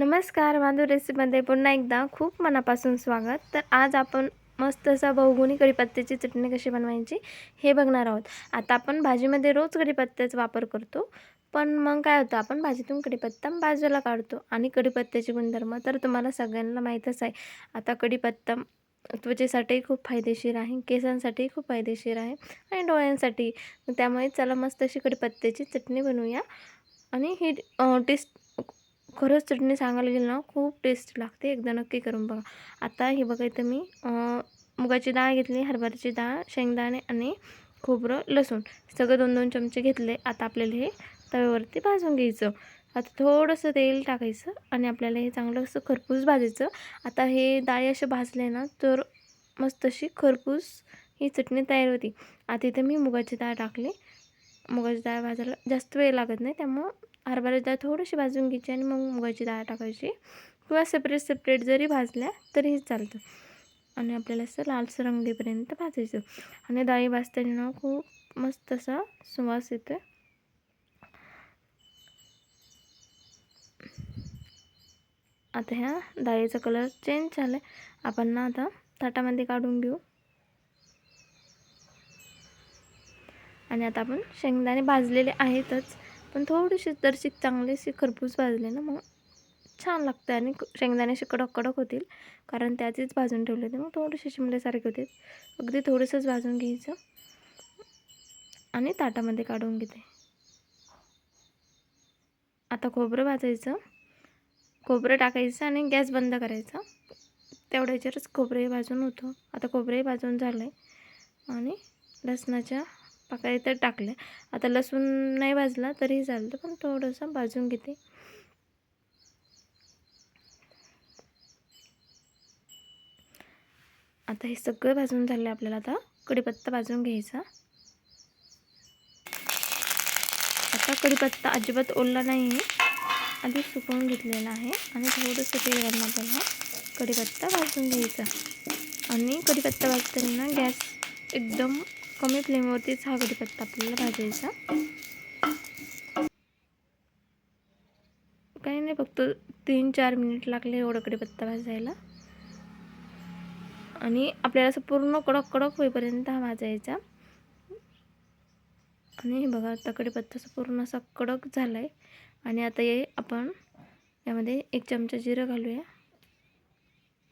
नमस्कार माधव रेसिपीमध्ये पुन्हा एकदा खूप मनापासून स्वागत. तर आज आपण मस्त असा बहुगुणी कढीपत्त्याची चटणी कशी बनवायची हे बघणार आहोत. आता आपण भाजीमध्ये रोज कढीपत्त्याचा वापर करतो पण मग काय होतं आपण भाजीतून कढीपत्ता बाजूला काढतो आणि कढीपत्त्याचे गुणधर्म तर तुम्हाला सगळ्यांना माहीतच आहे. आता कढीपत्ता त्वचेसाठीही खूप फायदेशीर आहे केसांसाठीही खूप फायदेशीर आहे आणि डोळ्यांसाठी. त्यामुळे चला मस्त अशी कढीपत्त्याची चटणी बनवूया आणि ही टेस्ट खरंच चटणी सांगायला गेलं ना खूप टेस्ट लागते एकदा नक्की करून बघा. आता हे बघा इथं मी मुगाची डाळ घेतली हरभऱ्याची डाळ शेंगदाणे आणि खोबरं लसूण. सगळं दोन दोन चमचे घेतले. आता आपल्याला हे तव्यावरती भाजून घ्यायचं. आता थोडंसं तेल टाकायचं आणि आपल्याला हे चांगलं असं खरपूस भाजायचं. आता हे डाळी असे भाजले ना तर मस्त अशी खरपूस ही चटणी तयार होती. आता इथे मी मुगाची डाळ टाकली. मुगाची डाळ भाजायला जास्त वेळ लागत नाही त्यामुळं हरभरा डाळ थोडीशी भाजून घ्यायची आणि मग मुगाची डाळ टाकायची. किंवा सेपरेट सेपरेट जरी भाजल्या तरीही चालतं. आणि आपल्याला असं लालसर रंगीपर्यंत भाजायचं. आणि डाळी भाजताना ना खूप मस्त असा सुवास येतो आता ह्या डाळीचा कलर चेंज झाला आहे आपण ना आता ताटामध्ये काढून घेऊ. आणि आता आपण शेंगदाणे भाजलेले आहेतच. पण थोडीशी जरशी चांगलीशी खरपूस भाजले ना मग छान लागते आणि शेंगदाणे असे कडक कडक होतील कारण त्याचीच भाजून ठेवले होते. मग थोडेसे शिमल्यासारखे होते. अगदी थोडंसंच भाजून घ्यायचं. आणि ताटामध्ये काढून घेते. आता खोबरं भाजायचं. खोबरं टाकायचं आणि गॅस बंद करायचा. तेवढ्या याच्यावरच खोबरे भाजून होतं. आता खोबरंही भाजून झालं आहे आणि लसणाच्या पाकळ्या तर टाकलं. आता लसूण नाही भाजला तरीही चालतं पण थोडंसं भाजून घेते. आता हे सगळं भाजून झालं आहे आपल्याला आता. कढीपत्ता भाजून घ्यायचा. आता कढीपत्ता अजिबात ओलला नाही आहे. आधी सुकवून घेतलेला आहे. आणि थोडंसं तेल घालून आपल्याला कढीपत्ता भाजून घ्यायचा. आणि कढीपत्ता भाजताना गॅस एकदम कमी फ्लेमवरतीच हा कढीपत्ता आपल्याला भाजायचा. काही नाही फक्त तीन चार मिनिट लागले एवढं कढीपत्ता भाजायला. आणि आपल्याला असं पूर्ण कडक कडक होईपर्यंत हा भाजायचा. आणि हे बघा आता कढीपत्ता असं पूर्ण असा कडक झाला आहे आणि आता हे आपण यामध्ये एक चमचा जिरं घालूया.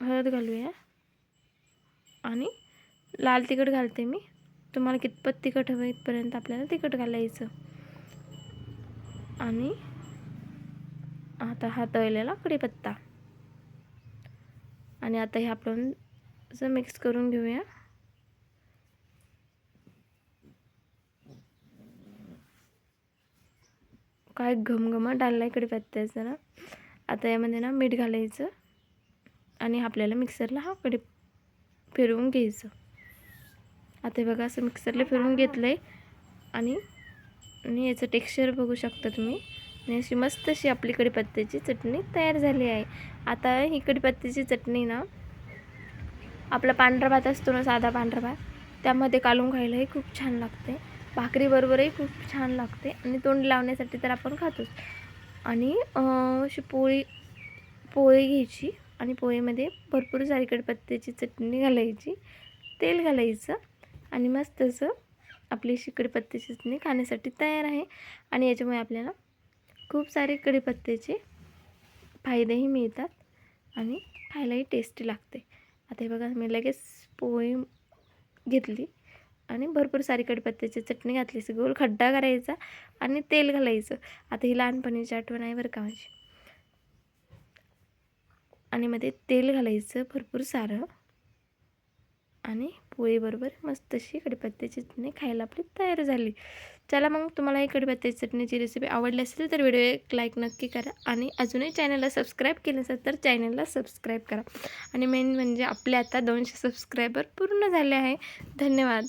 हळद घालूया. आणि लाल तिखट घालते मी. तुम्हाला कितपत तिखट हवं इथपर्यंत आपल्याला तिखट घालायचं. आणि आता हा तळलेला कढीपत्ता. आणि आता हे आपण असं मिक्स करून घेऊया. काय घमघमा डालला आहे कढीपत्त्याचा ना आता यामध्ये ना मीठ घालायचं. आणि आपल्याला मिक्सरला हा कढी फिरवून घ्यायचं. आता हे बघा असं मिक्सरला फिरून घेतलं आहे आणि आणि याचं टेक्स्चर बघू शकता तुम्ही. आणि अशी मस्त अशी आपली कढीपत्त्याची चटणी तयार झाली आहे. आता ही कडीपत्त्याची चटणी ना आपला पांढरा भात असतो ना साधा पांढरा भात त्यामध्ये कालून खायलाही खूप छान लागते. भाकरीबरोबरही खूप छान लागते. आणि तोंड लावण्यासाठी तर आपण खातोच. आणि अशी पोळी पोळी घ्यायची. आणि पोळीमध्ये भरपूर सारी कडीपत्त्याची चटणी घालायची. तेल घालायचं. आणि मस्त असं आपली अशी कढीपत्त्याची चटणी खाण्यासाठी तयार आहे. आणि याच्यामुळे आपल्याला खूप सारे कढीपत्त्याचे फायदेही मिळतात आणि खायलाही टेस्टी लागते. आता हे बघा मी लगेच पोळी घेतली आणि भरपूर सारी कढीपत्त्याची चटणी घातली असं गोल खड्डा करायचा आणि तेल घालायचं. आता ही लहानपणीची आठवण आहे बरं का माझी. आणि मध्ये तेल घालायचं भरपूर सारं. आणि पोळीबरोबर मस्त अशी कढीपत्त्याची चटणी खायला आपली तयार झाली. चला मग तुम्हाला ही कडीपत्त्याची चटणीची रेसिपी आवडली असेल तर व्हिडिओ एक लाईक नक्की करा आणि अजूनही चॅनलला सबस्क्राईब केलं असेल तर चॅनलला सबस्क्राईब करा. आणि मेन म्हणजे आपले आता दोनशे सबस्क्रायबर पूर्ण झाले आहे. धन्यवाद.